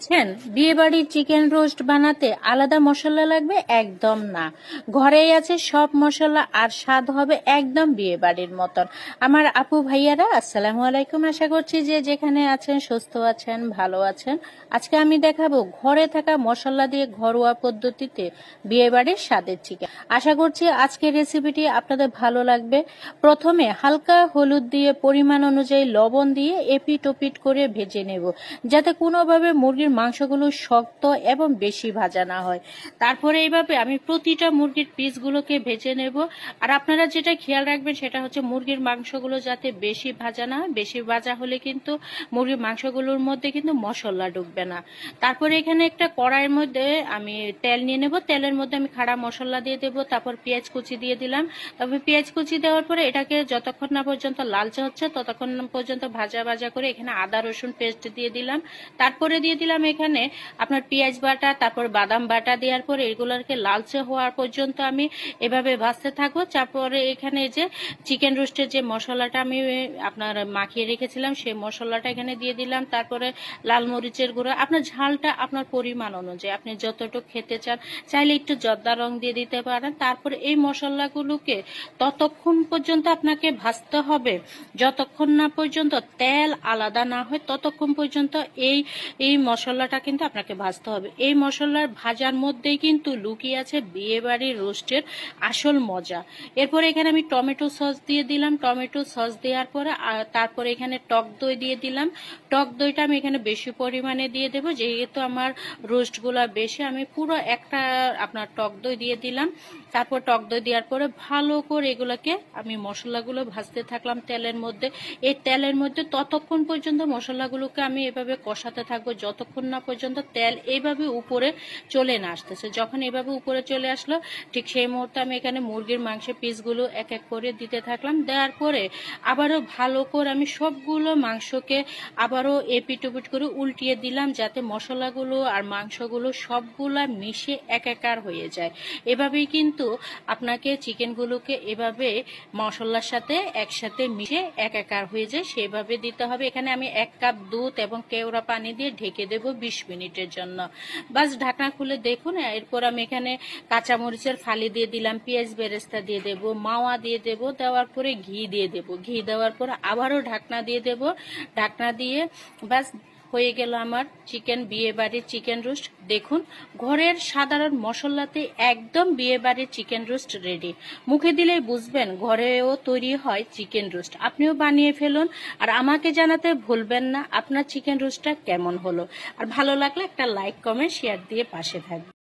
ভাবছেন বিয়ে বাড়ির চিকেন রোস্ট বানাতে আলাদা মশলা লাগবে? একদম না। ঘরেই আছে সব মশলা আর স্বাদ হবে একদম বিয়ে বাড়ির মতন। আমার আপু ভাইয়ারা, আসসালামু আলাইকুম। আশা করছি যে যেখানে আছেন, সুস্থ আছেন, ভালো আছেন। আজকে আমি দেখাবো ঘরে থাকা মশলা দিয়ে ঘরোয়া পদ্ধতিতে বিয়ে বাড়ির স্বাদের চিকেন। আশা করছি আজকের রেসিপিটি আপনাদের ভালো লাগবে। প্রথমে হালকা হলুদ দিয়ে পরিমাণ অনুযায়ী লবণ দিয়ে এপিট ওপিট করে ভেজে নেব। যাতে কোনোভাবে মুরগির মাংসগুলো শক্ত এবং বেশি ভাজা না হয়। তারপরে এইভাবে আমি প্রতিটা মুরগির পিসগুলোকে ভেজে নেব। আর আপনারা যেটা খেয়াল রাখবেন সেটা হচ্ছে মুরগির মাংসগুলো যাতে বেশি ভাজা না বেশি ভাজা হলে কিন্তু মুরগির মাংসগুলোর মধ্যে কিন্তু মশলা ঢুকবে না। তারপরে এখানে একটা কড়াইয়ের মধ্যে আমি তেল নিয়ে নেব। তেলের মধ্যে আমি খাড়া মশলা দিয়ে দেব, তারপর পেঁয়াজ কুচি দিয়ে দিলাম। তারপর পেঁয়াজ কুচি দেওয়ার পরে এটাকে যতক্ষণ না পর্যন্ত লালচে হচ্ছে, ততক্ষণ পর্যন্ত ভাজা ভাজা করে এখানে আদা রসুন পেস্ট দিয়ে দিলাম। তারপরে দিয়ে দিলাম এখানে আপনার পেঁয়াজ বাটা, তারপর বাদাম বাটা দেওয়ার পরে এগুলোকে লালচে হওয়ার পর্যন্ত আমি এভাবে ভাজতে থাকব। তারপরে এখানে যে চিকেন রোস্টের যে মশলাটা আমি আপনার মাখিয়ে রেখেছিলাম, সেই মশলাটা এখানে দিয়ে দিলাম। তারপরে লাল মরিচের গুঁড়ো। আপনার ঝালটা আপনার পরিমাণ অনুযায়ী, আপনি যতটুকু খেতে চান, চাইলে একটু জর্দা রং দিয়ে দিতে পারেন। তারপরে এই মশলাগুলোকে ততক্ষণ পর্যন্ত আপনাকে ভাজতে হবে। যতক্ষণ না পর্যন্ত তেল আলাদা না হয়, ততক্ষণ পর্যন্ত এই এই মশলাটা কিন্তু আপনাকে ভাজতে হবে। এই মশলার ভাজার মধ্যেই কিন্তু লুকিয়ে আছে বিয়ে বাড়ির রোস্টের আসল মজা। এরপরে এখানে আমি টমেটো সস দিয়ে দিলাম। টমেটো সস দেওয়ার পরে তারপরে এখানে টক দই দিয়ে দিলাম। টক দইটা আমি এখানে বেশি পরিমাণে দিয়ে দেবো। যেহেতু আমার রোস্টগুলো বেশি, আমি পুরো একটা আপনার টক দই দিয়ে দিলাম। তারপর টক দই দেওয়ার পরে ভালো করে এগুলোকে আমি মশলাগুলো ভাজতে থাকলাম তেলের মধ্যে। এই তেলের মধ্যে ততক্ষণ পর্যন্ত মশলাগুলোকে আমি এভাবে কষাতে থাকব। যতক্ষণ না পর্যন্ত তেল এইভাবে উপরে চলে না আসতেছে। যখন এভাবে উপরে চলে আসলো, ঠিক সেই মুহূর্তে আমি এখানে মুরগির মাংসের পিসগুলো এক এক করে দিতে থাকলাম। দেওয়ার পরে আবারও ভালো করে আমি সবগুলো মাংসকে আবারও এপিট ওপিট করে উল্টিয়ে দিলাম, যাতে মশলাগুলো আর মাংসগুলো সবগুলা মিশে এক একার হয়ে যায়। এভাবেই কিন্তু আপনাকে চিকেনগুলোকে এভাবে মশলার সাথে একসাথে মিশে এক একার হয়ে যায়, সেভাবে দিতে হবে। এখানে আমি এক কাপ দুধ এবং কেওড়া পানি দিয়ে ঢেকে দেব। বিশ মিনিটের জন্য। বাস ঢাকনা খুলে দেখুন, এরপর আমি এখানে কাঁচামরিচের ফালি দিয়ে দিলাম, পেঁয়াজ বেরেস্তা দিয়ে দেব, মাওয়া দিয়ে দেব, দেওয়ার পরে ঘি দিয়ে দেব। ঘি দেওয়ার পর আবারও ঢাকনা দিয়ে দেব। ঢাকনা দিয়ে বাস হয়ে গেল আমার চিকেন বিয়ে বাড়ির চিকেন রোস্ট। দেখুন, ঘরের সাধারণ মশলাতে একদম বিয়ে বাড়ির চিকেন রোস্ট রেডি মুখে দিলেই বুঝবেন ঘরেও তৈরি হয় চিকেন রোস্ট। আপনিও বানিয়ে ফেলুন আর আমাকে জানাতে ভুলবেন না আপনার চিকেন রোস্টটা কেমন হলো। আর ভালো লাগলে একটা লাইক, কমেন্ট শেয়ার দিয়ে পাশে থাকবেন।